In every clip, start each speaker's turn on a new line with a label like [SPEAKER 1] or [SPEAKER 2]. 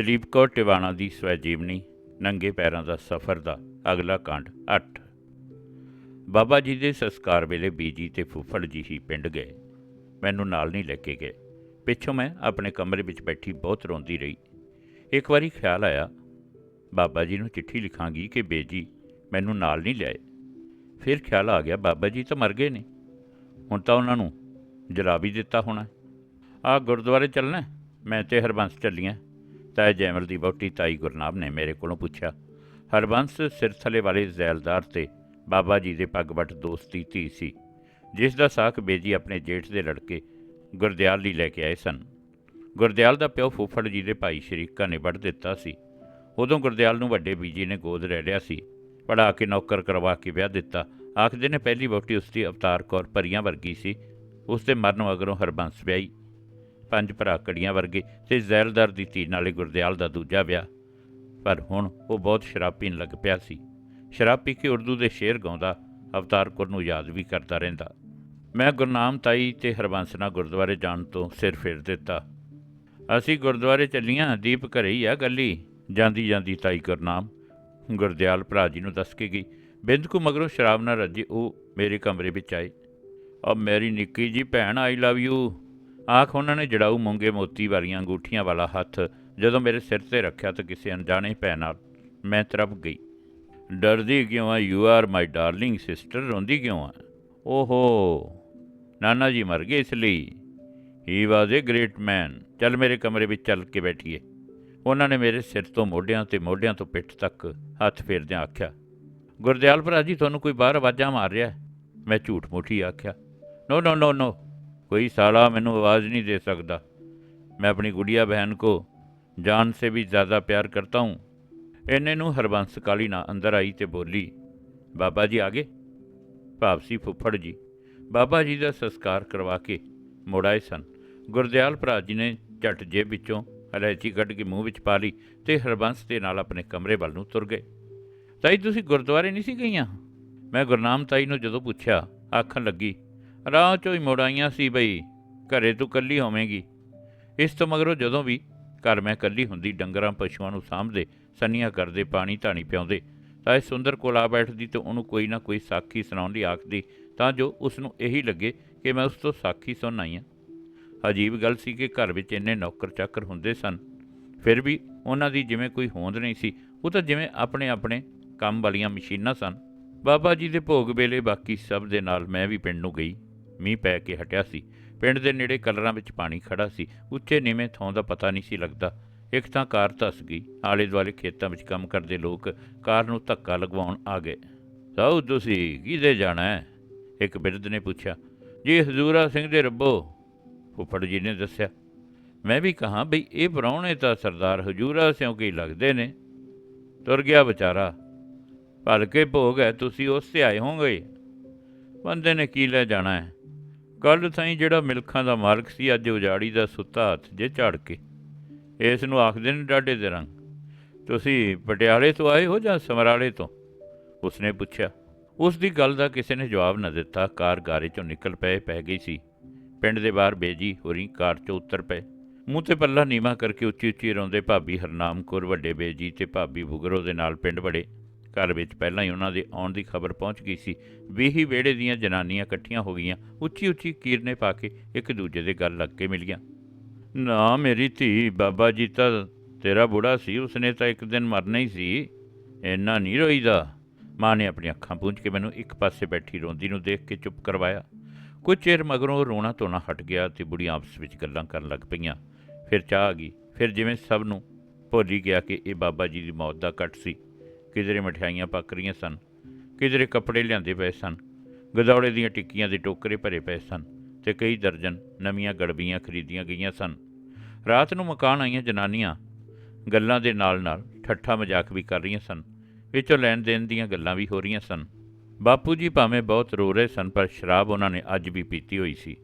[SPEAKER 1] ਦਲੀਪ ਕੌਰ ਟਿਵਾਣਾ ਦੀ ਸਵੈ ਜੀਵਨੀ ਨੰਗੇ ਪੈਰਾਂ ਦਾ ਸਫ਼ਰ ਦਾ ਅਗਲਾ ਕਾਂਡ 8 ਬਾਬਾ ਜੀ ਦੇ ਸੰਸਕਾਰ ਵੇਲੇ ਬੀਜੀ ਤੇ ਫੁੱਫੜ ਜੀ ਹੀ ਪਿੰਡ ਗਏ। ਮੈਨੂੰ ਨਾਲ ਨਹੀਂ ਲੈ ਕੇ ਗਏ। ਪਿੱਛੋਂ ਮੈਂ ਆਪਣੇ ਕਮਰੇ ਵਿੱਚ ਬੈਠੀ ਬਹੁਤ ਰੋਂਦੀ ਰਹੀ। ਇੱਕ ਵਾਰੀ ਖਿਆਲ ਆਇਆ, ਬਾਬਾ ਜੀ ਨੂੰ ਚਿੱਠੀ ਲਿਖਾਂਗੀ ਕਿ ਬੇਜੀ ਮੈਨੂੰ ਨਾਲ ਨਹੀਂ ਲਿਆਏ। ਫਿਰ ਖਿਆਲ ਆ ਗਿਆ, ਬਾਬਾ ਜੀ ਤਾਂ ਮਰ ਗਏ ਨੇ। ਹੁਣ ਤਾਂ ਉਹਨਾਂ ਨੂੰ ਜਲਾ ਵੀ ਦਿੱਤਾ ਹੋਣਾ ਆ ਗੁਰਦੁਆਰੇ ਚੱਲਣਾ ਮੈਂ ਤੇ ਹਰਬੰਸ ਚੱਲੀਆਂ। ਤਾਏ ਜੈਮਲ ਦੀ ਵਹੁਟੀ ਤਾਈ ਗੁਰਨਾਮ ਨੇ ਮੇਰੇ ਕੋਲੋਂ ਪੁੱਛਿਆ, ਹਰਬੰਸ ਸਿਰਥਲੇ ਵਾਲੇ ਜ਼ੈਲਦਾਰ ਤੇ ਬਾਬਾ ਜੀ ਦੇ ਪੱਗਵੱਟ ਦੋਸਤੀ ਧੀ ਸੀ, ਜਿਸ ਦਾ ਸਾਕ ਬੇਜੀ ਆਪਣੇ ਜੇਠ ਦੇ ਲੜਕੇ ਗੁਰਦਿਆਲ ਲਈ ਲੈ ਕੇ ਆਏ ਸਨ। ਗੁਰਦਿਆਲ ਦਾ ਪਿਓ ਫੁੱਫੜ ਜੀ ਦੇ ਭਾਈ ਸ਼ਰੀਕਾ ਨੇ ਵੱਢ ਦਿੱਤਾ ਸੀ। ਉਦੋਂ ਗੁਰਦਿਆਲ ਨੂੰ ਵੱਡੇ ਬੀਜੀ ਨੇ ਗੋਦ ਲੈ ਲਿਆ ਸੀ। ਪੜਾ ਕੇ ਨੌਕਰ ਕਰਵਾ ਕੇ ਵਿਆਹ ਦਿੱਤਾ। ਆਖਦੇ ਨੇ ਪਹਿਲੀ ਵਹੁਟੀ ਉਸ ਦੀ ਅਵਤਾਰ ਕੌਰ ਭਰੀਆਂ ਵਰਗੀ ਸੀ। ਉਸ ਦੇ ਮਰਨ ਮਗਰੋਂ ਹਰਬੰਸ ਵਿਆਹੀ। ਪੰਜ ਭਰਾ ਕੜੀਆਂ ਵਰਗੇ ਤੇ ਜ਼ੈਲਦਾਰ ਦੀ ਧੀ ਨਾਲੇ ਗੁਰਦਿਆਲ ਦਾ ਦੂਜਾ ਵਿਆਹ। ਪਰ ਹੁਣ ਉਹ ਬਹੁਤ ਸ਼ਰਾਬ ਪੀਣ ਲੱਗ ਪਿਆ ਸੀ। ਸ਼ਰਾਬ ਪੀ ਕੇ ਉਰਦੂ ਦੇ ਸ਼ੇਰ ਗਾਉਂਦਾ, ਅਵਤਾਰ ਕੁਰ ਨੂੰ ਯਾਦ ਵੀ ਕਰਦਾ ਰਹਿੰਦਾ। ਮੈਂ ਗੁਰਨਾਮ ਤਾਈ ਤੇ ਹਰਬੰਸ ਨਾਲ ਗੁਰਦੁਆਰੇ ਜਾਣ ਤੋਂ ਸਿਰ ਫੇਰ ਦਿੱਤਾ। ਅਸੀਂ ਗੁਰਦੁਆਰੇ ਚੱਲੀਆਂ, ਦੀਪ ਘਰੇ ਹੀ ਆ ਗੱਲੀ। ਜਾਂਦੀ ਜਾਂਦੀ ਤਾਈ ਗੁਰਨਾਮ, ਗੁਰਦਿਆਲ ਭਰਾ ਜੀ ਨੂੰ ਦੱਸ ਕੇ ਗਈ। ਬਿੰਦ ਕੋ ਮਗਰੋਂ ਸ਼ਰਾਬ ਨਾਲ ਰੱਜੇ ਉਹ ਮੇਰੇ ਕਮਰੇ ਵਿੱਚ ਆਏ। ਔਰ ਮੇਰੀ ਨਿੱਕੀ ਜੀ ਭੈਣ, ਆਈ ਲਵ ਯੂ। ਆਖ ਉਹਨਾਂ ਨੇ ਜੜਾਊ ਮੂੰਗੇ ਮੋਤੀ ਵਾਲੀਆਂ ਅੰਗੂਠੀਆਂ ਵਾਲਾ ਹੱਥ ਜਦੋਂ ਮੇਰੇ ਸਿਰ ਤੇ ਰੱਖਿਆ ਤਾਂ ਕਿਸੇ ਅਣਜਾਣੇ ਭੈਣ ਨਾਲ ਮੈਂ ਤਰਪ ਗਈ। ਡਰਦੀ ਕਿਉਂ ਆ? You are my darling sister ਰੋਂਦੀ ਕਿਉਂ ਆ? ਓਹੋ, ਨਾਨਾ ਜੀ ਮਰ ਗਏ ਇਸ ਲਈ। ਹੀ ਵਾਜ਼ ਏ ਗ੍ਰੇਟ ਮੈਨ ਚੱਲ ਮੇਰੇ ਕਮਰੇ ਵਿੱਚ ਚੱਲ ਕੇ ਬੈਠੀਏ। ਉਹਨਾਂ ਨੇ ਮੇਰੇ ਸਿਰ ਤੋਂ ਮੋਢਿਆਂ ਤੇ ਮੋਢਿਆਂ ਤੋਂ ਪਿੱਠ ਤੱਕ ਹੱਥ ਫੇਰਦਿਆਂ ਆਖਿਆ, ਗੁਰਦਿਆਲ ਭਰਾ ਜੀ, ਤੁਹਾਨੂੰ ਕੋਈ ਬਾਹਰ ਆਵਾਜ਼ਾਂ ਮਾਰ ਰਿਹਾ ਮੈਂ ਝੂਠ ਮੂਠੀ ਆਖਿਆ ਨੋ ਨੋ ਨੋ ਨੋ कोई साला मैनू आवाज़ नहीं दे सकता मैं अपनी गुड़िया बहन को जान से भी ज़्यादा प्यार करता हूँ इन्ने ਨੂੰ ਹਰਬੰਸ ਕਾਲੀ ਨਾ ਅੰਦਰ ਆਈ ਤੇ ਬੋਲੀ ਬਾਬਾ ਜੀ ਆਗੇ ਭਾਵਸੀ ਫੁੱਫੜ ਜੀ ਬਾਬਾ ਜੀ ਦਾ ਸੰਸਕਾਰ ਕਰਵਾ ਕੇ ਮੁੜ ਆਏ ਸਨ ਗੁਰਦਿਆਲ ਭਰਾ ਜੀ ਨੇ ਝਟ ਜੇਬ ਵਿੱਚੋਂ ਇਲਾਇਚੀ ਕੱਢ ਕੇ ਮੂੰਹ ਵਿੱਚ ਪਾ ਲਈ ਤੇ ਹਰਬੰਸ ਦੇ ਨਾਲ ਆਪਣੇ ਕਮਰੇ ਵੱਲ ਨੂੰ ਤੁਰ ਗਏ ਤਾਈ ਤੁਸੀਂ ਗੁਰਦੁਆਰੇ ਨਹੀਂ ਸੀ ਗਈਆਂ ਮੈਂ ਗੁਰਨਾਮ ਤਾਈ ਨੂੰ ਜਦੋਂ ਪੁੱਛਿਆ ਆਖਣ ਲੱਗੀ ਰਾਹ ਚੋਂ ਹੀ ਮੁੜ ਸੀ ਬਈ, ਘਰੇ ਤੂੰ ਕੱਲੀ ਹੋਵੇਂਗੀ। ਇਸ ਤੋਂ ਮਗਰੋਂ ਜਦੋਂ ਵੀ ਘਰ ਮੈਂ ਕੱਲੀ ਹੁੰਦੀ, ਡੰਗਰਾਂ ਪਸ਼ੂਆਂ ਨੂੰ ਸਾਂਭਦੇ, ਸੰਨੀਆਂ ਕਰਦੇ, ਪਾਣੀ ਧਾਣੀ ਪਿਆਉਂਦੇ, ਤਾਂ ਇਹ ਸੁੰਦਰ ਕੋਲ ਆ ਬੈਠਦੀ ਤੇ ਉਹਨੂੰ ਕੋਈ ਨਾ ਕੋਈ ਸਾਖੀ ਸੁਣਾਉਣ ਲਈ ਆਖਦੀ, ਤਾਂ ਜੋ ਉਸ ਨੂੰ ਇਹੀ ਲੱਗੇ ਕਿ ਮੈਂ ਉਸ ਤੋਂ ਸਾਖੀ ਸੁਣ ਆਈ ਹਾਂ ਅਜੀਬ ਗੱਲ ਸੀ ਕਿ ਘਰ ਵਿੱਚ ਇੰਨੇ ਨੌਕਰ ਚਾਕਰ ਹੁੰਦੇ ਸਨ, ਫਿਰ ਵੀ ਉਹਨਾਂ ਦੀ ਜਿਵੇਂ ਕੋਈ ਹੋਂਦ ਨਹੀਂ ਸੀ, ਉਹ ਤਾਂ ਜਿਵੇਂ ਆਪਣੇ ਆਪਣੇ ਕੰਮ ਵਾਲੀਆਂ ਮਸ਼ੀਨਾਂ ਸਨ। ਬਾਬਾ ਜੀ ਦੇ ਭੋਗ ਵੇਲੇ ਬਾਕੀ ਸਭ ਦੇ ਨਾਲ ਮੈਂ ਵੀ ਪਿੰਡ ਨੂੰ ਗਈ। ਮੀਂਹ ਪੈ ਕੇ ਹਟਿਆ ਸੀ। ਪਿੰਡ ਦੇ ਨੇੜੇ ਕਲਰਾਂ ਵਿੱਚ ਪਾਣੀ ਖੜਾ ਸੀ। ਉੱਚੇ ਨੀਵੇਂ ਥਾਂ ਦਾ ਪਤਾ ਨਹੀਂ ਸੀ ਲੱਗਦਾ। ਇੱਕ ਤਾਂ ਕਾਰ ਧੱਸ ਗਈ। ਆਲੇ ਦੁਆਲੇ ਖੇਤਾਂ ਵਿੱਚ ਕੰਮ ਕਰਦੇ ਲੋਕ ਕਾਰ ਨੂੰ ਧੱਕਾ ਲਗਵਾਉਣ ਆ ਗਏ। ਸਾਊ, ਤੁਸੀਂ ਕਿਹਦੇ ਜਾਣਾ ਹੈ? ਇੱਕ ਬਿਰਧ ਨੇ ਪੁੱਛਿਆ। ਜੀ, ਹਜ਼ੂਰਾ ਸਿੰਘ ਦੇ ਰੱਬੋ। ਫੁੱਫੜ ਜੀ ਨੇ ਦੱਸਿਆ। ਮੈਂ ਵੀ ਕਹਾ ਬਈ, ਇਹ ਪ੍ਰਾਹੁਣੇ ਤਾਂ ਸਰਦਾਰ ਹਜੂਰਾ ਸਿੰਘ ਕੀ ਲੱਗਦੇ ਨੇ। ਤੁਰ ਗਿਆ ਵਿਚਾਰਾ। ਭਲਕੇ ਭੋਗ ਹੈ, ਤੁਸੀਂ ਉਸ ਤੇ ਆਏ ਹੋਗੇ ਬੰਦੇ ਨੇ ਕੀ ਲੈ ਜਾਣਾ ਹੈ? ਕੱਲ ਥਾਈ ਜਿਹੜਾ ਮਿਲਖਾਂ ਦਾ ਮਾਲਕ ਸੀ, ਅੱਜ ਉਜਾੜੀ ਦਾ ਸੁੱਤਾ ਹੱਥ ਜੇ ਝਾੜ ਕੇ। ਇਸ ਨੂੰ ਆਖਦੇ ਨੇ ਡਾਡੇ ਦੇ ਰੰਗ। ਤੁਸੀਂ ਪਟਿਆਲੇ ਤੋਂ ਆਏ ਹੋ ਜਾਂ ਸਮਰਾਲੇ ਤੋਂ? ਉਸਨੇ ਪੁੱਛਿਆ। ਉਸ ਦੀ ਗੱਲ ਦਾ ਕਿਸੇ ਨੇ ਜਵਾਬ ਨਾ ਦਿੱਤਾ। ਕਾਰ ਗਾਰੇ ਚੋਂ ਨਿਕਲ ਪਏ, ਪੈ ਗਈ ਸੀ। ਪਿੰਡ ਦੇ ਬਾਹਰ ਬੇਜੀ ਹੋਰੀ ਕਾਰ ਚੋਂ ਉਤਰ ਪਏ। ਮੂੰਹ ਤੇ ਪੱਲਾ ਨੀਵਾ ਕਰਕੇ ਉੱਚੀ ਉੱਚੀ ਰੋਂਦੇ ਭਾਬੀ ਹਰਨਾਮ ਕੌਰ ਵੱਡੇ ਬੇਜੀ ਤੇ ਭਾਬੀ ਭੁਗਰੋ ਦੇ ਨਾਲ ਪਿੰਡ ਵੜੇ। ਘਰ ਵਿੱਚ ਪਹਿਲਾਂ ਹੀ ਉਹਨਾਂ ਦੇ ਆਉਣ ਦੀ ਖਬਰ ਪਹੁੰਚ ਗਈ ਸੀ। ਵੀ ਵਿਹੜੇ ਦੀਆਂ ਜਨਾਨੀਆਂ ਇਕੱਠੀਆਂ ਹੋ ਗਈਆਂ। ਉੱਚੀ ਉੱਚੀ ਕੀਰਨੇ ਪਾ ਕੇ ਇੱਕ ਦੂਜੇ ਦੇ ਗੱਲ ਲੱਗ ਕੇ ਮਿਲੀਆਂ ਨਾ ਮੇਰੀ ਧੀ, ਬਾਬਾ ਜੀ ਤਾਂ ਤੇਰਾ ਬੁੜਾ ਸੀ, ਉਸਨੇ ਤਾਂ ਇੱਕ ਦਿਨ ਮਰਨਾ ਹੀ ਸੀ। ਇੰਨਾ ਨਹੀਂ ਰੋਈਦਾ। ਮਾਂ ਨੇ ਆਪਣੀ ਅੱਖਾਂ ਪੂੰਝ ਕੇ ਮੈਨੂੰ ਇੱਕ ਪਾਸੇ ਬੈਠੀ ਰੋਂਦੀ ਨੂੰ ਦੇਖ ਕੇ ਚੁੱਪ ਕਰਵਾਇਆ। ਕੁਝ ਚਿਰ ਮਗਰੋਂ ਰੋਣਾ ਧੋਣਾ ਹਟ ਗਿਆ ਤੇ ਬੁੜੀਆਂ ਆਪਸ ਵਿੱਚ ਗੱਲਾਂ ਕਰਨ ਲੱਗ ਪਈਆਂ। ਫਿਰ ਚਾਹ ਆ ਗਈ। ਫਿਰ ਜਿਵੇਂ ਸਭ ਨੂੰ ਭੁੱਲ ਗਿਆ ਕਿ ਇਹ ਬਾਬਾ ਜੀ ਦੀ ਮੌਤ ਦਾ ਕੱਟ ਸੀ। ਕਿਧਰੇ ਮਠਿਆਈਆਂ ਪੱਕ ਰਹੀਆਂ ਸਨ, ਕਿਧਰੇ ਕੱਪੜੇ ਲਿਆਂਦੇ ਪਏ ਸਨ ਗਦੌੜੇ ਦੀਆਂ ਟਿੱਕੀਆਂ ਦੇ ਟੋਕਰੇ ਭਰੇ ਪਏ ਸਨ ਤੇ ਕਈ ਦਰਜਨ ਨਵੀਆਂ ਗੜਬੀਆਂ ਖਰੀਦੀਆਂ ਗਈਆਂ ਸਨ। ਰਾਤ ਨੂੰ ਮਕਾਨ ਆਈਆਂ ਜਨਾਨੀਆਂ ਗੱਲਾਂ ਦੇ ਨਾਲ-ਨਾਲ ਠੱਠਾ ਮਜ਼ਾਕ ਵੀ ਕਰ ਰਹੀਆਂ ਸਨ, ਵਿੱਚੋਂ ਲੈਣ ਦੇਣ ਦੀਆਂ ਗੱਲਾਂ ਵੀ ਹੋ ਰਹੀਆਂ ਸਨ। ਬਾਪੂ ਜੀ ਭਾਵੇਂ ਬਹੁਤ ਰੋ ਰਹੇ ਸਨ, ਪਰ ਸ਼ਰਾਬ ਉਹਨਾਂ ਨੇ ਅੱਜ ਵੀ ਪੀਤੀ ਹੋਈ ਸੀ।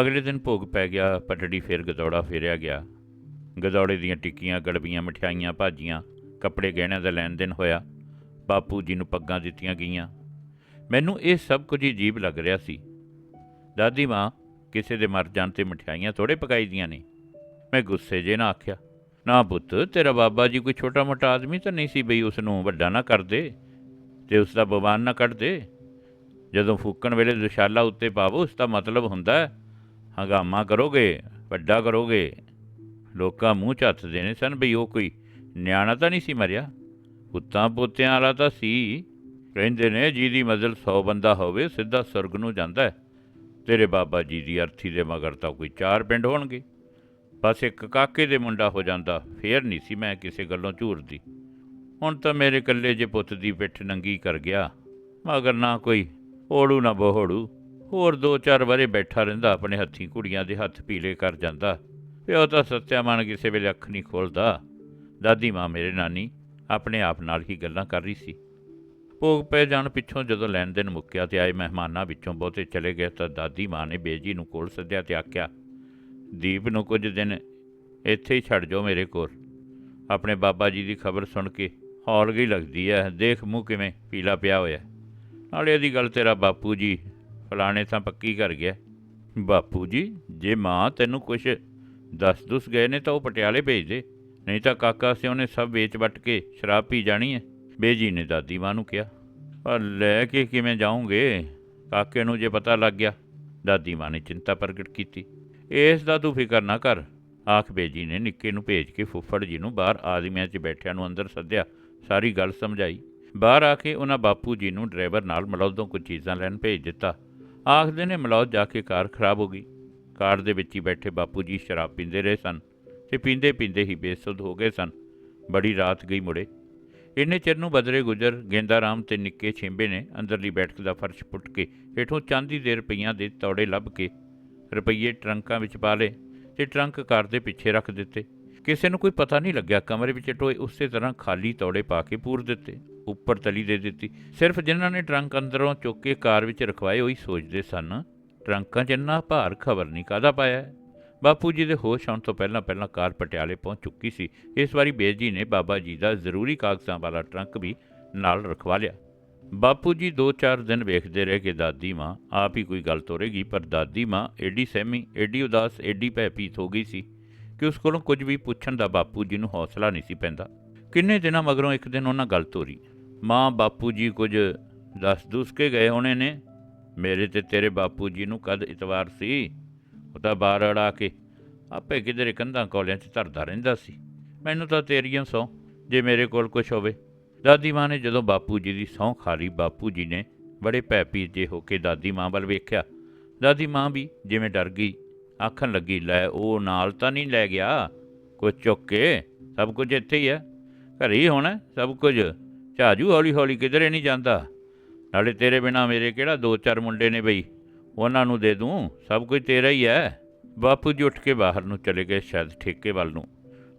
[SPEAKER 1] ਅਗਲੇ ਦਿਨ ਭੋਗ ਪੈ ਗਿਆ, ਪਟੜੀ ਫੇਰ ਗਦੌੜਾ ਫੇਰਿਆ ਗਿਆ। ਗਦੌੜੇ ਦੀਆਂ ਟਿੱਕੀਆਂ, ਗੜਬੀਆਂ, ਮਠਿਆਈਆਂ, ਭਾਜੀਆਂ ਕੱਪੜੇ ਗਹਿਣਿਆਂ ਦਾ ਲੈਣ ਦੇਣ ਹੋਇਆ। ਬਾਪੂ ਜੀ ਨੂੰ ਪੱਗਾਂ ਦਿੱਤੀਆਂ ਗਈਆਂ। ਮੈਨੂੰ ਇਹ ਸਭ ਕੁਝ ਹੀ ਅਜੀਬ ਲੱਗ ਰਿਹਾ ਸੀ। ਦਾਦੀ ਮਾਂ ਕਿਸੇ ਦੇ ਮਰ ਜਾਣ ਤੇ ਮਠਿਆਈਆਂ ਥੋੜੇ ਪਕਾਈ ਦੀਆਂ ਨੇ। ਮੈਂ ਗੁੱਸੇ ਜੇ ਨਾ ਆਖਿਆ, ਨਾ ਪੁੱਤ, ਤੇਰਾ ਬਾਬਾ ਜੀ ਕੋਈ ਛੋਟਾ ਮੋਟਾ ਆਦਮੀ ਤਾਂ ਨਹੀਂ ਸੀ ਬਈ ਉਸ ਨੂੰ ਵੱਡਾ ਨਾ ਕਰ ਦੇ ਤੇ ਉਸ ਦਾ ਬਵਾਨ ਨਾ ਕੱਢ ਦੇ। ਜਦੋਂ ਫੂਕਣ ਵੇਲੇ ਦੁਸ਼ਾਲਾ ਉੱਤੇ ਪਾਵੋ ਉਸ ਦਾ ਮਤਲਬ ਹੁੰਦਾ ਹੰਗਾਮਾ ਕਰੋਗੇ, ਵੱਡਾ ਕਰੋਗੇ। ਲੋਕਾਂ ਮੂੰਹ ਝੱਤ ਦੇਣੇ ਸਨ ਬਈ ਉਹ ਕੋਈ ਨਿਆਣਾ ਤਾਂ ਨਹੀਂ ਸੀ ਮਰਿਆ। ਪੁੱਤਾਂ ਪੋਤਿਆਂ ਵਾਲਾ ਤਾਂ ਸੀ। ਕਹਿੰਦੇ ਨੇ ਜਿਹਦੀ ਮਜ਼ਲ 100 ਬੰਦਾ ਹੋਵੇ, ਸਿੱਧਾ ਸੁਰਗ ਨੂੰ ਜਾਂਦਾ ਹੈ। ਤੇਰੇ ਬਾਬਾ ਜੀ ਦੀ ਅਰਥੀ ਦੇ ਮਗਰ ਤਾਂ ਕੋਈ ਚਾਰ ਪਿੰਡ ਹੋਣਗੇ। ਬਸ ਇੱਕ ਕਾਕੇ ਦੇ ਮੁੰਡਾ ਹੋ ਜਾਂਦਾ, ਫੇਰ ਨਹੀਂ ਸੀ ਮੈਂ ਕਿਸੇ ਗੱਲੋਂ ਝੂਰਦੀ। ਹੁਣ ਤਾਂ ਮੇਰੇ ਇਕੱਲੇ ਜੇ ਪੁੱਤ ਦੀ ਪਿੱਠ ਨੰਗੀ ਕਰ ਗਿਆ, ਮਗਰ ਨਾ ਕੋਈ ਓੜੂ ਨਾ ਬੋਹੜੂ। ਹੋਰ ਦੋ ਚਾਰ ਵਾਰੇ ਬੈਠਾ ਰਹਿੰਦਾ, ਆਪਣੇ ਹੱਥੀਂ ਕੁੜੀਆਂ ਦੇ ਹੱਥ ਪੀਲੇ ਕਰ ਜਾਂਦਾ। ਪਿਓ ਤਾਂ ਸੱਚਾ ਮਨ ਕਿਸੇ ਵੇਲੇ ਅੱਖ ਨਹੀਂ ਖੋਲਦਾ। ਦਾਦੀ ਮਾਂ ਮੇਰੇ ਨਾਨੀ ਆਪਣੇ ਆਪ ਨਾਲ ਹੀ ਗੱਲਾਂ ਕਰ ਰਹੀ ਸੀ। ਭੋਗ ਪੈ ਜਾਣ ਪਿੱਛੋਂ ਜਦੋਂ ਲੈਣ ਦੇਣ ਮੁੱਕਿਆ ਤੇ ਆਏ ਮਹਿਮਾਨਾਂ ਵਿੱਚੋਂ ਬਹੁਤੇ ਚਲੇ ਗਏ ਤਾਂ ਦਾਦੀ ਮਾਂ ਨੇ ਬੇਜੀ ਨੂੰ ਕੋਲ ਸੱਦਿਆ ਤੇ ਆਖਿਆ, ਦੀਪ ਨੂੰ ਕੁਝ ਦਿਨ ਇੱਥੇ ਹੀ ਛੱਡ ਜਾਓ ਮੇਰੇ ਕੋਲ। ਆਪਣੇ ਬਾਬਾ ਜੀ ਦੀ ਖਬਰ ਸੁਣ ਕੇ ਹੌਲ ਗਈ ਲੱਗਦੀ ਹੈ ਦੇਖ ਮੂੰਹ ਕਿਵੇਂ ਪੀਲਾ ਪਿਆ ਹੋਇਆ। ਨਾਲੇ ਇਹਦੀ ਗੱਲ ਤੇਰਾ ਬਾਪੂ ਜੀ ਫਲਾਣੇ ਤਾਂ ਪੱਕੀ ਕਰ ਗਿਆ। ਬਾਪੂ ਜੀ, ਜੇ ਮਾਂ ਤੈਨੂੰ ਕੁਝ ਦੱਸ ਦੁੱਸ ਗਏ ਨੇ ਤਾਂ ਉਹ ਪਟਿਆਲੇ ਭੇਜ ਦੇ। ਨਹੀਂ ਤਾਂ ਕਾਕਾ ਸਿਓ ਨੇ ਸਭ ਵੇਚ ਵੱਟ ਕੇ ਸ਼ਰਾਬ ਪੀ ਜਾਣੀ ਹੈ। ਬੇਜੀ ਨੇ ਦਾਦੀ ਮਾਂ ਨੂੰ ਕਿਹਾ ਪਰ ਲੈ ਕੇ ਕਿਵੇਂ ਜਾਉਂਗੇ ਕਾਕੇ ਨੂੰ ਜੇ ਪਤਾ ਲੱਗ ਗਿਆ। ਦਾਦੀ ਮਾਂ ਨੇ ਚਿੰਤਾ ਪ੍ਰਗਟ ਕੀਤੀ, ਇਸ ਦਾ ਤੂੰ ਫਿਕਰ ਨਾ ਕਰ। ਆਖ ਬੇਜੀ ਨੇ ਨਿੱਕੇ ਨੂੰ ਭੇਜ ਕੇ ਫੁੱਫੜ ਜੀ ਨੂੰ ਬਾਹਰ ਆਦਮੀਆਂ 'ਚ ਬੈਠਿਆਂ ਨੂੰ ਅੰਦਰ ਸੱਦਿਆ, ਸਾਰੀ ਗੱਲ ਸਮਝਾਈ। ਬਾਹਰ ਆ ਕੇ ਉਹਨਾਂ ਬਾਪੂ ਜੀ ਨੂੰ ਡਰਾਈਵਰ ਨਾਲ ਮਲੌਦੋਂ ਕੁਝ ਚੀਜ਼ਾਂ ਲੈਣ ਭੇਜ ਦਿੱਤਾ। ਆਖਦੇ ਨੇ ਮਲੌਦ ਜਾ ਕੇ ਕਾਰ ਖਰਾਬ ਹੋ ਗਈ। ਕਾਰ ਦੇ ਵਿੱਚ ਹੀ ਬੈਠੇ ਬਾਪੂ ਜੀ ਸ਼ਰਾਬ ਪੀਂਦੇ ਰਹੇ ਸਨ। ਤੇ ਪੀਂਦੇ ਪੀਂਦੇ ਹੀ ਬੇਸੁੱਧ ਹੋ ਗਏ ਸਨ। ਬੜੀ ਰਾਤ ਗਈ ਮੁੜੇ। ਇੰਨੇ ਚਿਰ ਨੂੰ ਬਦਰੇ ਗੁਜਰ, ਗੇਂਦਾਰਾਮ ਤੇ ਨਿੱਕੇ ਛਿੰਬੇ ਨੇ ਅੰਦਰਲੀ ਬੈਠਕ ਦਾ ਫਰਸ਼ ਪੁੱਟ ਕੇ ਹੇਠੋਂ ਚਾਂਦੀ ਦੇ ਰੁਪਈਆਂ ਦੇ ਤੌੜੇ ਲੱਭ ਕੇ ਰੁਪਈਏ ਟਰੰਕਾਂ ਵਿੱਚ ਪਾ ਲਏ ਤੇ ਟਰੰਕ ਕਾਰ ਦੇ ਪਿੱਛੇ ਰੱਖ ਦਿੱਤੇ। ਕਿਸੇ ਨੂੰ ਕੋਈ ਪਤਾ ਨਹੀਂ ਲੱਗਿਆ, ਕਮਰੇ ਵਿੱਚ ਟੋਏ ਉਸੇ ਤਰ੍ਹਾਂ ਖਾਲੀ ਤੌੜੇ ਪਾ ਕੇ ਪੂਰ ਦਿੱਤੇ, ਉੱਪਰ ਤਲੀ ਦੇ ਦਿੱਤੀ। ਸਿਰਫ ਜਿਨ੍ਹਾਂ ਨੇ ਟਰੰਕ ਅੰਦਰੋਂ ਚੁੱਕ ਕੇ ਕਾਰ ਵਿੱਚ ਰਖਵਾਏ ਉਹੀ ਸੋਚਦੇ ਸਨ, ਟਰੰਕਾਂ 'ਚ ਇੰਨਾ ਭਾਰ ਖਬਰ ਨਹੀਂ ਕਾਦਾ ਪਾਇਆ? ਬਾਪੂ ਜੀ ਦੇ ਹੋਸ਼ ਆਉਣ ਤੋਂ ਪਹਿਲਾਂ ਪਹਿਲਾਂ ਕਾਰ ਪਟਿਆਲੇ ਪਹੁੰਚ ਚੁੱਕੀ ਸੀ। ਇਸ ਵਾਰੀ ਬੇਜੀ ਨੇ ਬਾਬਾ ਜੀ ਦਾ ਜ਼ਰੂਰੀ ਕਾਗਜ਼ਾਂ ਵਾਲਾ ਟਰੰਕ ਵੀ ਨਾਲ ਰਖਵਾ ਲਿਆ। ਬਾਪੂ ਜੀ 2-4 ਦਿਨ ਵੇਖਦੇ ਰਹੇ ਕਿ ਦਾਦੀ ਮਾਂ ਆਪ ਹੀ ਕੋਈ ਗੱਲ ਤੋਰੇਗੀ, ਪਰ ਦਾਦੀ ਮਾਂ ਏਡੀ ਸਹਿਮੀ, ਏਡੀ ਉਦਾਸ, ਏਡੀ ਭੈਭੀਤ ਹੋ ਗਈ ਸੀ ਕਿ ਉਸ ਕੋਲੋਂ ਕੁਝ ਵੀ ਪੁੱਛਣ ਦਾ ਬਾਪੂ ਜੀ ਨੂੰ ਹੌਸਲਾ ਨਹੀਂ ਸੀ ਪੈਂਦਾ। ਕਿੰਨੇ ਦਿਨਾਂ ਮਗਰੋਂ ਇੱਕ ਦਿਨ ਉਹਨਾਂ ਗੱਲ ਤੋਰੀ। ਮਾਂ, ਬਾਪੂ ਜੀ ਕੁਝ ਦੱਸ ਦੁਸ ਕੇ ਗਏ ਹੋਣੇ ਨੇ। ਮੇਰੇ ਤੇ ਤੇਰੇ ਬਾਪੂ ਜੀ ਨੂੰ ਕਦ ਇਤਵਾਰ ਸੀ? ਉਹ ਤਾਂ ਬਾਹਰ ਅੜਾ ਕੇ ਆਪੇ ਕਿਧਰੇ ਕੰਧਾਂ ਕੋਲਿਆਂ 'ਚ ਧਰਦਾ ਰਹਿੰਦਾ ਸੀ। ਮੈਨੂੰ ਤਾਂ ਤੇਰੀਆਂ ਸੌ ਜੇ ਮੇਰੇ ਕੋਲ ਕੁਝ ਹੋਵੇ। ਦਾਦੀ ਮਾਂ ਨੇ ਜਦੋਂ ਬਾਪੂ ਜੀ ਦੀ ਸਹੁੰ ਖਾਲੀ ਬਾਪੂ ਜੀ ਨੇ ਬੜੇ ਭੈਪੀ ਜੇ ਹੋ ਕੇ ਦਾਦੀ ਮਾਂ ਵੱਲ ਵੇਖਿਆ। ਦਾਦੀ ਮਾਂ ਵੀ ਜਿਵੇਂ ਡਰ ਗਈ, ਆਖਣ ਲੱਗੀ, ਲੈ, ਉਹ ਨਾਲ ਤਾਂ ਨਹੀਂ ਲੈ ਗਿਆ। ਕੁਝ ਚੁੱਕ ਕੇ, ਸਭ ਕੁਝ ਇੱਥੇ ਹੀ ਹੈ ਘਰੇ ਹੀ ਹੋਣਾ, ਸਭ ਕੁਝ। ਝਾਜੂ ਹੌਲੀ ਹੌਲੀ ਕਿਧਰੇ ਨਹੀਂ ਜਾਂਦਾ। ਨਾਲੇ ਤੇਰੇ ਬਿਨਾ ਮੇਰੇ ਕਿਹੜਾ ਦੋ ਚਾਰ ਮੁੰਡੇ ਨੇ ਬਈ। ਉਹਨਾਂ ਨੂੰ ਦੇ ਦੂੰ, ਸਭ ਕੁਝ ਤੇਰਾ ਹੀ ਹੈ। ਬਾਪੂ ਜੀ ਉੱਠ ਕੇ ਬਾਹਰ ਨੂੰ ਚਲੇ ਗਏ, ਸ਼ਾਇਦ ਠੇਕੇ ਵੱਲ ਨੂੰ।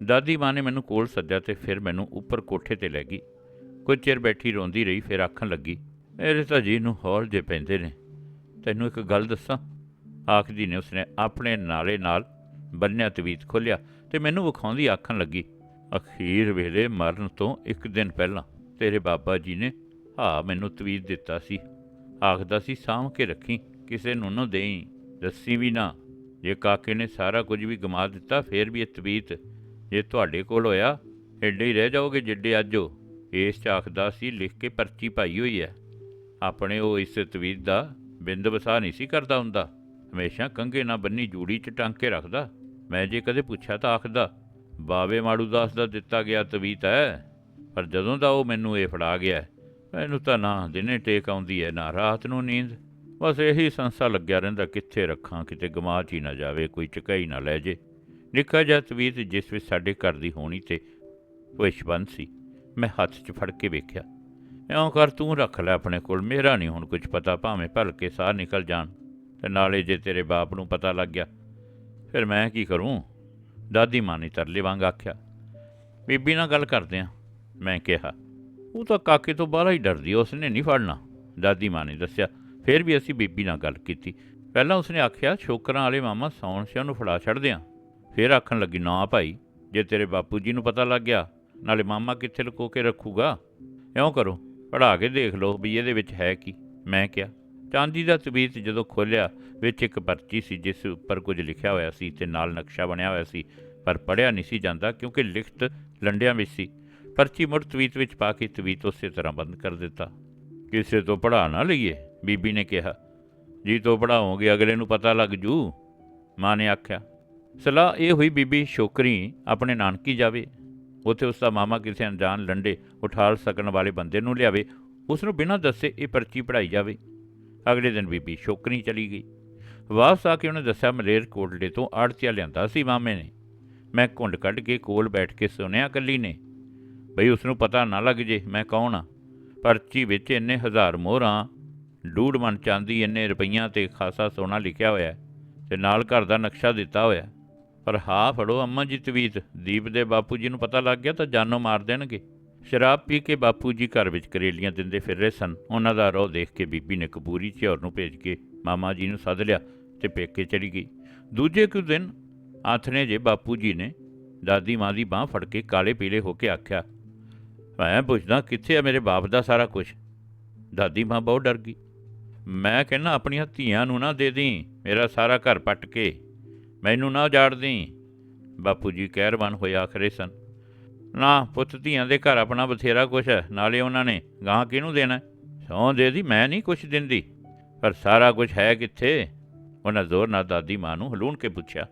[SPEAKER 1] ਦਾਦੀ ਮਾਂ ਨੇ ਮੈਨੂੰ ਕੋਲ ਸੱਦਿਆ ਤੇ ਫਿਰ ਮੈਨੂੰ ਉੱਪਰ ਕੋਠੇ ਤੇ ਲੈ ਗਈ। ਕੁਝ ਚਿਰ ਬੈਠੀ ਰੋਂਦੀ ਰਹੀ, ਫਿਰ ਆਖਣ ਲੱਗੀ, ਮੇਰੇ ਤਾਂ ਜੀ ਨੂੰ ਹੌਲ ਜੇ ਪੈਂਦੇ ਨੇ। ਤੈਨੂੰ ਇੱਕ ਗੱਲ ਦੱਸਾਂ? ਆਖਦੀ ਨੇ ਉਸਨੇ ਆਪਣੇ ਨਾਲੇ ਨਾਲ ਬੰਨਿਆ ਤਵੀਤ ਖੋਲਿਆ ਤੇ ਮੈਨੂੰ ਵਿਖਾਉਂਦੀ ਆਖਣ ਲੱਗੀ, ਅਖੀਰ ਵੇਲੇ ਮਰਨ ਤੋਂ ਇੱਕ ਦਿਨ ਪਹਿਲਾਂ ਤੇਰੇ ਬਾਬਾ ਜੀ ਨੇ ਹਾਂ ਮੈਨੂੰ ਤਵੀਤ ਦਿੱਤਾ ਸੀ। ਆਖਦਾ ਸੀ, ਸਾਂਭ ਕੇ ਰੱਖੀ। ਕਿਸੇ ਨੂੰ ਨਾ ਦੇਈ, ਦੱਸੀ ਵੀ ਨਾ। ਜੇ ਕਾਕੇ ਨੇ ਸਾਰਾ ਕੁਝ ਵੀ ਗਮਾ ਦਿੱਤਾ, ਫੇਰ ਵੀ ਇਹ ਤਵੀਤ ਜੇ ਤੁਹਾਡੇ ਕੋਲ ਹੋਇਆ, ਏਡੇ ਹੀ ਰਹਿ ਜਾਓਗੇ ਜਿੱਡੇ ਅੱਜ ਹੋ। ਇਸ ਚ ਆਖਦਾ ਸੀ, ਲਿਖ ਕੇ ਪਰਚੀ ਪਾਈ ਹੋਈ ਹੈ ਆਪਣੇ ਉਹ ਇਸ ਤਵੀਤ ਦਾ ਬਿੰਦ ਵਸਾ ਨਹੀਂ ਸੀ ਕਰਦਾ ਹੁੰਦਾ। ਹਮੇਸ਼ਾ ਕੰਘੇ ਨਾਲ ਬੰਨੀ ਜੂੜੀ ਚ ਟੰਗ ਕੇ ਰੱਖਦਾ। ਮੈਂ ਜੇ ਕਦੇ ਪੁੱਛਿਆ ਤਾਂ ਆਖਦਾ, ਬਾਵੇ ਮਾੜੂ ਦਾਸ ਦਾ ਦਿੱਤਾ ਗਿਆ ਤਵੀਤ ਹੈ ਪਰ ਜਦੋਂ ਦਾ ਉਹ ਮੈਨੂੰ ਇਹ ਫੜਾ ਗਿਆ, ਮੈਨੂੰ ਤਾਂ ਨਾ ਦਿਨੇ ਟੇਕ ਆਉਂਦੀ ਹੈ ਨਾ ਰਾਤ ਨੂੰ ਨੀਂਦ। ਬਸ ਇਹੀ ਸੰਸਾ ਲੱਗਿਆ ਰਹਿੰਦਾ, ਕਿੱਥੇ ਰੱਖਾਂ, ਕਿਤੇ ਗਮਾਚ ਹੀ ਨਾ ਜਾਵੇ, ਕੋਈ ਚਕਾਈ ਨਾ ਲੈ ਜੇ। ਨਿੱਕਾ ਜਿਹਾ ਤਵੀਤ ਜਿਸ ਵਿੱਚ ਸਾਡੇ ਘਰ ਦੀ ਹੋਣੀ ਤੇ ਭਵਿਸ਼ਬੰਦ ਸੀ, ਮੈਂ ਹੱਥ 'ਚ ਫੜ ਕੇ ਵੇਖਿਆ। ਇਉਂ ਕਰ ਤੂੰ ਰੱਖ ਲੈ ਆਪਣੇ ਕੋਲ, ਮੇਰਾ ਨਹੀਂ ਹੁਣ ਕੁਝ ਪਤਾ, ਭਾਵੇਂ ਭਲਕੇ ਸਾਹ ਨਿਕਲ ਜਾਣ, ਤੇ ਨਾਲੇ ਜੇ ਤੇਰੇ ਬਾਪ ਨੂੰ ਪਤਾ ਲੱਗ ਗਿਆ, ਫਿਰ ਮੈਂ ਕੀ ਕਰੂੰ? ਦਾਦੀ ਮਾਂ ਨੇ ਤਰਲੇ ਵਾਂਗ ਆਖਿਆ, ਬੀਬੀ ਨਾਲ ਗੱਲ ਕਰਦੇ ਆ, ਮੈਂ ਕਿਹਾ, ਉਹ ਤਾਂ ਕਾਕੇ ਤੋਂ ਬਾਹਲਾ ਹੀ ਡਰਦੀ ਉਸਨੇ ਨਹੀਂ ਫੜਨਾ। ਦਾਦੀ ਮਾਂ ਨੇ ਦੱਸਿਆ ਫਿਰ ਵੀ ਅਸੀਂ ਬੀਬੀ ਨਾਲ ਗੱਲ ਕੀਤੀ। ਪਹਿਲਾਂ ਉਸਨੇ ਆਖਿਆ ਸ਼ੋਕਰਾਂ ਵਾਲੇ ਮਾਮਾ ਸੌਣ ਸਿਆਂ ਨੂੰ ਫੜਾ ਛੱਡਦੇ ਆ ਫਿਰ ਆਖਣ ਲੱਗੀ, ਨਾ ਭਾਈ, ਜੇ ਤੇਰੇ ਬਾਪੂ ਜੀ ਨੂੰ ਪਤਾ ਲੱਗ ਗਿਆ, ਨਾਲੇ ਮਾਮਾ ਕਿੱਥੇ ਲੁਕੋ ਕੇ ਰੱਖੂਗਾ? ਇਉਂ ਕਰੋ ਪੜਾ ਕੇ ਦੇਖ ਲਓ ਵੀ ਇਹਦੇ ਵਿੱਚ ਹੈ ਕੀ। ਮੈਂ ਕਿਹਾ, ਚਾਂਦੀ ਦਾ ਤਵੀਤ ਜਦੋਂ ਖੋਲਿਆ ਵਿੱਚ ਇੱਕ ਪਰਚੀ ਸੀ ਜਿਸ ਉੱਪਰ ਕੁਝ ਲਿਖਿਆ ਹੋਇਆ ਸੀ ਤੇ ਨਾਲ ਨਕਸ਼ਾ ਬਣਿਆ ਹੋਇਆ ਸੀ, ਪਰ ਪੜਿਆ ਨਹੀਂ ਸੀ ਜਾਂਦਾ ਕਿਉਂਕਿ ਲਿਖਤ ਲੰਡਿਆਂ ਵਿੱਚ ਸੀ। ਪਰਚੀ ਮੁੜ ਤਵੀਤ ਵਿੱਚ ਪਾ ਕੇ ਤਵੀਤ ਉਸੇ ਤਰ੍ਹਾਂ ਬੰਦ ਕਰ ਦਿੱਤਾ। ਕਿਸੇ ਤੋਂ ਪੜਾ ਨਾ ਲਈਏ। ਬੀਬੀ ਨੇ ਕਿਹਾ, ਜੀ ਤੋਂ ਪੜਾਓਗੇ ਅਗਲੇ ਨੂੰ ਪਤਾ ਲੱਗ ਜੂ। ਮਾਂ ਨੇ ਆਖਿਆ, ਸਲਾਹ ਇਹ ਹੋਈ ਬੀਬੀ ਸ਼ੋਕਰੀ ਆਪਣੇ ਨਾਨਕੀ ਜਾਵੇ। ਉੱਥੇ ਉਸ ਦਾ ਮਾਮਾ ਕਿਸੇ ਅਣਜਾਣ ਲੰਡੇ ਉਠਾਲ ਸਕਣ ਵਾਲੇ ਬੰਦੇ ਨੂੰ ਲਿਆਵੇ। ਉਸ ਨੂੰ ਬਿਨਾਂ ਦੱਸੇ ਇਹ ਪਰਚੀ ਪੜਾਈ ਜਾਵੇ। ਅਗਲੇ ਦਿਨ ਬੀਬੀ ਸ਼ੋਕਰੀ ਚਲੀ ਗਈ। ਵਾਪਸ ਆ ਕੇ ਉਹਨੇ ਦੱਸਿਆ, ਮਲੇਰ ਕੋਟਲੇ ਤੋਂ ਆੜਤੀਆ ਲਿਆਂਦਾ ਸੀ ਮਾਮੇ ਨੇ। ਮੈਂ ਘੁੰਡ ਕੱਢ ਕੇ ਕੋਲ ਬੈਠ ਕੇ ਸੁਣਿਆ, ਕੱਲੀ ਨੇ। ਬਈ ਉਸ ਨੂੰ ਪਤਾ ਨਾ ਲੱਗ ਜੇ ਮੈਂ ਕੌਣ ਆ? ਪਰਚੀ ਵਿੱਚ ਇੰਨੇ ਹਜ਼ਾਰ ਮੋਹਰਾਂ ਡੂਢ ਮਨ ਚਾਂਦੀ ਇੰਨੇ ਰੁਪਈਆਂ ਤੇ ਖਾਸਾ ਸੋਨਾ ਲਿਖਿਆ ਹੋਇਆ ਹੈ ਤੇ ਨਾਲ ਘਰ ਦਾ ਨਕਸ਼ਾ ਦਿੱਤਾ ਹੋਇਆ ਪਰ ਹਾਂ ਫੜੋ ਅੰਮਾ ਜੀ ਤਵੀਤ, ਦੀਪ ਦੇ ਬਾਪੂ ਜੀ ਨੂੰ ਪਤਾ ਲੱਗ ਗਿਆ ਤਾਂ ਜਾਨੋਂ ਮਾਰ ਦੇਣਗੇ। ਸ਼ਰਾਬ ਪੀ ਕੇ ਬਾਪੂ ਜੀ ਘਰ ਵਿੱਚ ਕਰੇਲੀਆਂ ਦਿੰਦੇ ਫਿਰ ਰਹੇ ਸਨ। ਉਹਨਾਂ ਦਾ ਰੋਹ ਦੇਖ ਕੇ ਬੀਬੀ ਨੇ ਕਬੂਰੀ ਝਿਉਰ ਨੂੰ ਭੇਜ ਕੇ ਮਾਮਾ ਜੀ ਨੂੰ ਸੱਦ ਲਿਆ ਤੇ ਪੇਕੇ ਚਲੀ ਗਈ। ਦੂਜੇ ਕੁ ਦਿਨ ਆਥਣੇ ਜੇ ਬਾਪੂ ਜੀ ਨੇ ਦਾਦੀ ਮਾਂ ਦੀ ਬਾਹ ਫੜ ਕੇ ਕਾਲੇ ਪੀਲੇ ਹੋ ਕੇ ਆਖਿਆ, ਮੈਂ ਪੁੱਛਦਾ ਕਿੱਥੇ ਆ ਮੇਰੇ ਬਾਪ ਦਾ ਸਾਰਾ ਕੁਝ ਦਾਦੀ ਮਾਂ ਬਹੁਤ ਡਰ ਗਈ। ਮੈਂ ਕਹਿੰਦਾ ਆਪਣੀਆਂ ਧੀਆਂ ਨੂੰ ਨਾ ਦੇ ਦੀ ਮੇਰਾ ਸਾਰਾ ਘਰ ਪੱਟ ਕੇ। ਮੈਨੂੰ ਨਾ ਉਜਾੜ ਦੀ ਬਾਪੂ ਜੀ ਕਹਿਰਵਾਨ ਹੋਏ ਆਖਰੇ ਸਨ। ਨਾ, ਪੁੱਤ ਧੀਆਂ ਦੇ ਘਰ ਆਪਣਾ ਬਥੇਰਾ ਕੁਛ ਹੈ, ਨਾਲੇ ਉਹਨਾਂ ਨੇ ਗਾਂ ਕਿਹਨੂੰ ਦੇਣਾ? ਸੌਂ ਦੇ ਦੀ, ਮੈਂ ਨਹੀਂ ਕੁਛ ਦਿੰਦੀ। ਪਰ ਸਾਰਾ ਕੁਝ ਹੈ ਕਿੱਥੇ? ਉਹਨਾਂ ਜ਼ੋਰ ਨਾਲ ਦਾਦੀ ਮਾਂ ਨੂੰ ਹਲੂਣ ਕੇ ਪੁੱਛਿਆ।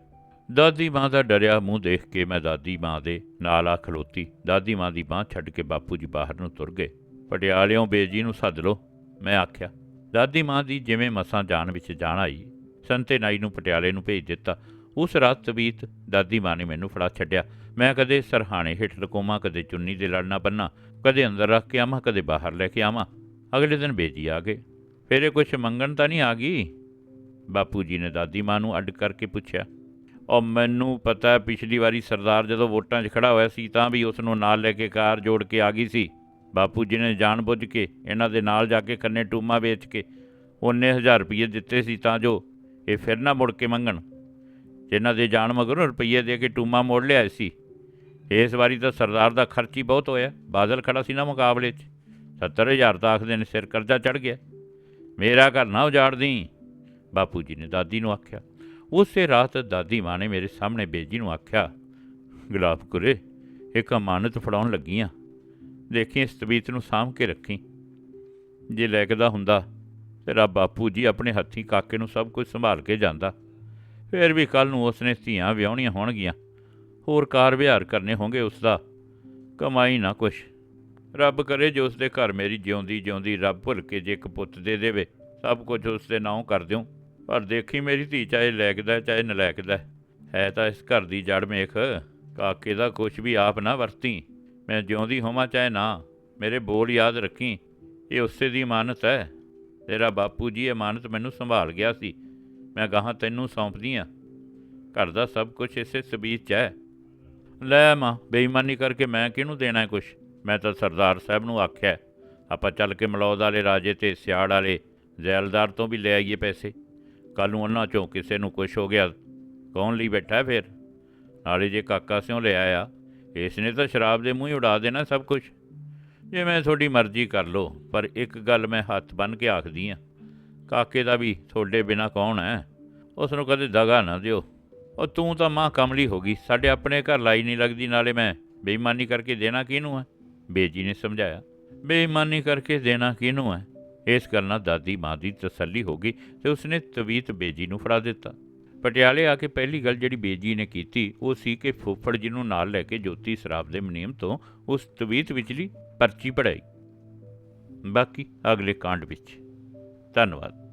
[SPEAKER 1] ਦਾਦੀ ਮਾਂ ਦਾ ਡਰਿਆ ਮੂੰਹ ਦੇਖ ਕੇ ਮੈਂ ਦਾਦੀ ਮਾਂ ਦੇ ਨਾਲ ਆ ਖਲੋਤੀ। ਦਾਦੀ ਮਾਂ ਦੀ ਬਾਹ ਛੱਡ ਕੇ ਬਾਪੂ ਜੀ ਬਾਹਰ ਨੂੰ ਤੁਰ ਗਏ। ਪਟਿਆਲਿਓਂ ਬੇਜੀ ਨੂੰ ਸੱਦ ਲਓ, ਮੈਂ ਆਖਿਆ। ਦਾਦੀ ਮਾਂ ਦੀ ਜਿਵੇਂ ਮਸਾਂ ਜਾਣ ਵਿੱਚ ਜਾਣ ਆਈ, ਸੰਤੇ ਨਾਈ ਨੂੰ ਪਟਿਆਲੇ ਨੂੰ ਭੇਜ ਦਿੱਤਾ। ਉਸ ਰਾਤ ਤਬੀਤ ਦਾਦੀ ਮਾਂ ਨੇ ਮੈਨੂੰ ਫੜਾ ਛੱਡਿਆ। ਮੈਂ ਕਦੇ ਸਰਹਾਣੇ ਹੇਠ ਲਕੋਮਾ ਕਦੇ ਚੁੰਨੀ ਦੇ ਲੜਨਾ ਬੰਨਾ ਕਦੇ ਅੰਦਰ ਰੱਖ ਕੇ ਆਵਾਂ, ਕਦੇ ਬਾਹਰ ਲੈ ਕੇ ਆਵਾਂ। ਅਗਲੇ ਦਿਨ ਬੇਜੀ ਆ ਗਏ। ਫਿਰ ਇਹ ਕੁਛ ਮੰਗਣ ਤਾਂ ਨਹੀਂ ਆ ਗਈ? ਬਾਪੂ ਜੀ ਨੇ ਦਾਦੀ ਮਾਂ ਨੂੰ ਅੱਡ ਕਰਕੇ ਪੁੱਛਿਆ। ਉਹ ਮੈਨੂੰ ਪਤਾ ਪਿਛਲੀ ਵਾਰੀ ਸਰਦਾਰ ਜਦੋਂ ਵੋਟਾਂ 'ਚ ਖੜਾ ਹੋਇਆ ਸੀ, ਤਾਂ ਵੀ ਉਸ ਨੂੰ ਨਾਲ ਲੈ ਕੇ ਕਾਰ ਜੋੜ ਕੇ ਆ ਗਈ ਸੀ। ਬਾਪੂ ਜੀ ਨੇ ਜਾਣਬੁੱਝ ਕੇ ਇਹਨਾਂ ਦੇ ਨਾਲ ਜਾ ਕੇ ਕੰਨੇ ਟੂਮਾ ਵੇਚ ਕੇ ਉਹਨੇ ਹਜ਼ਾਰ ਰੁਪਏ ਦਿੱਤੇ ਸੀ ਤਾਂ ਜੋ ਇਹ ਫਿਰ ਨਾ ਮੁੜ ਕੇ ਮੰਗਣ। ਜਿਨ੍ਹਾਂ ਦੇ ਜਾਣ ਮਗਰੋਂ ਰੁਪਈਏ ਦੇ ਕੇ ਟੂਮਾ ਮੋੜ ਲਿਆ ਸੀ। ਇਸ ਵਾਰੀ ਤਾਂ ਸਰਦਾਰ ਦਾ ਖਰਚ ਹੀ ਬਹੁਤ ਹੋਇਆ। ਬਾਦਲ ਖੜਾ ਸੀ ਨਾ ਮੁਕਾਬਲੇ 'ਚ। 70000 ਤਾਂ ਆਖਦੇ ਨੇ ਸਿਰ ਕਰਜ਼ਾ ਚੜ ਗਿਆ। ਮੇਰਾ ਘਰ ਨਾ ਉਜਾੜ ਦੀ ਬਾਪੂ ਜੀ ਨੇ ਦਾਦੀ ਨੂੰ ਆਖਿਆ। ਉਸੇ ਰਾਤ ਦਾਦੀ ਮਾਂ ਨੇ ਮੇਰੇ ਸਾਹਮਣੇ ਬੇਜੀ ਨੂੰ ਆਖਿਆ, ਗੁਲਾਬ ਕੁਰੇ, ਇੱਕ ਅਮਾਨਤ ਫੜਾਉਣ ਲੱਗੀਆਂ। ਦੇਖੀ, ਇਸ ਤਬੀਤ ਨੂੰ ਸਾਂਭ ਕੇ ਰੱਖੀ। ਜੇ ਲੈਕਦਾ ਹੁੰਦਾ ਤੇਰਾ ਬਾਪੂ ਜੀ ਆਪਣੇ ਹੱਥੀਂ ਕਾਕੇ ਨੂੰ ਸਭ ਕੁਝ ਸੰਭਾਲ ਕੇ ਜਾਂਦਾ। ਫਿਰ ਵੀ ਕੱਲ ਨੂੰ ਉਸਨੇ ਧੀਆਂ ਵਿਆਹਣੀਆਂ ਹੋਣਗੀਆਂ। ਹੋਰ ਕਾਰ ਵਿਹਾਰ ਕਰਨੇ ਹੋਣਗੇ ਉਸ ਦਾ ਕਮਾਈ ਨਾ ਕੁਛ। ਰੱਬ ਕਰੇ ਜੋ ਉਸਦੇ ਘਰ ਮੇਰੀ ਜਿਉਂਦੀ ਜਿਉਂਦੀ ਰੱਬ ਭੁੱਲ ਕੇ ਜੇ ਇੱਕ ਪੁੱਤ ਦੇ ਦੇਵੇ, ਸਭ ਕੁਝ ਉਸਦੇ ਨਾਂ ਕਰ ਦਿਓ ਪਰ ਦੇਖੀ ਮੇਰੀ ਧੀ ਚਾਹੇ ਲੈਕਦਾ ਚਾਹੇ ਨਲੈਕਦਾ ਹੈ। ਤਾਂ ਇਸ ਘਰ ਦੀ ਜੜ ਮੇਖ ਕਾਕੇ ਦਾ ਕੁਛ ਵੀ ਆਪ ਨਾ ਵਰਤੀ। ਮੈਂ ਜਿਉਂਦੀ ਹੋਵਾਂ ਚਾਹੇ ਨਾ, ਮੇਰੇ ਬੋਲ ਯਾਦ ਰੱਖੀ, ਇਹ ਉਸੇ ਦੀ ਇਮਾਨਤ ਹੈ। ਤੇਰਾ ਬਾਪੂ ਜੀ ਇਮਾਨਤ ਮੈਨੂੰ ਸੰਭਾਲ ਗਿਆ ਸੀ, ਮੈਂ ਗਾਹਾਂ ਤੈਨੂੰ ਸੌਂਪਦੀ ਆ ਘਰ ਦਾ ਸਭ ਕੁਝ ਇਸੇ ਸਬੀਤ 'ਚ ਹੈ। ਲੈ ਮਾਂ, ਬੇਈਮਾਨੀ ਕਰਕੇ ਮੈਂ ਕਿਹਨੂੰ ਦੇਣਾ ਹੈ ਕੁਛ? ਮੈਂ ਤਾਂ ਸਰਦਾਰ ਸਾਹਿਬ ਨੂੰ ਆਖਿਆ, ਆਪਾਂ ਚੱਲ ਕੇ ਮਲੌਦ ਵਾਲੇ ਰਾਜੇ ਤੇ ਸਿਆੜ ਵਾਲੇ ਜ਼ੈਲਦਾਰ ਤੋਂ ਵੀ ਲੈ ਆਈਏ ਪੈਸੇ। ਕੱਲ ਨੂੰ ਉਹਨਾਂ ਚੋਂ ਕਿਸੇ ਨੂੰ ਕੁਛ ਹੋ ਗਿਆ, ਕੌਣ ਲਈ ਬੈਠਾ ਹੈ ਫਿਰ? ਨਾਲੇ ਜੇ ਕਾਕਾ ਸਿਉਂ ਲੈ ਆਇਆ ਇਸ ਨੇ ਤਾਂ ਸ਼ਰਾਬ ਦੇ ਮੂੰਹ ਹੀ ਉਡਾ ਦੇਣਾ ਸਭ ਕੁਝ ਜਿਵੇਂ ਤੁਹਾਡੀ ਮਰਜ਼ੀ ਕਰ ਲਓ, ਪਰ ਇੱਕ ਗੱਲ ਮੈਂ ਹੱਥ ਬੰਨ ਕੇ ਆਖਦੀ ਆ। ਕਾਕੇ ਦਾ ਵੀ ਤੁਹਾਡੇ ਬਿਨਾ ਕੌਣ ਹੈ? ਉਸ ਨੂੰ ਕਦੇ ਦਗਾ ਨਾ ਦਿਓ। ਉਹ ਤੂੰ ਤਾਂ ਮਾਂ ਕਮਲੀ ਹੋ ਗਈ, ਸਾਡੇ ਆਪਣੇ ਘਰ ਲਾਈ ਨਹੀਂ ਲੱਗਦੀ, ਨਾਲੇ ਮੈਂ ਬੇਈਮਾਨੀ ਕਰਕੇ ਦੇਣਾ ਕਿਹਨੂੰ ਹੈ? ਬੇਜੀ ਨੇ ਸਮਝਾਇਆ। ਬੇਈਮਾਨੀ ਕਰਕੇ ਦੇਣਾ ਕਿਹਨੂੰ ਹੈ? ਇਸ ਗੱਲ ਨਾਲ ਦਾਦੀ ਮਾਂ ਦੀ ਤਸੱਲੀ ਹੋ ਗਈ ਤੇ ਉਸਨੇ ਤਵੀਤ ਬੇਜੀ ਨੂੰ ਫੜਾ ਦਿੱਤਾ। ਪਟਿਆਲੇ ਆ ਕੇ ਪਹਿਲੀ ਗੱਲ ਜਿਹੜੀ ਬੇਜੀ ਨੇ ਕੀਤੀ, ਉਹ ਸੀ ਕਿ ਫੁੱਫੜ ਜੀ ਨੂੰ ਨਾਲ ਲੈ ਕੇ ਜੋਤੀ ਸ਼ਰਾਬ ਦੇ ਮੁਨੀਮ ਤੋਂ ਉਸ ਤਵੀਤ ਵਿਚਲੀ ਪਰਚੀ ਪੜਾਈ ਬਾਕੀ ਅਗਲੇ ਕਾਂਡ ਵਿੱਚ। ਧੰਨਵਾਦ।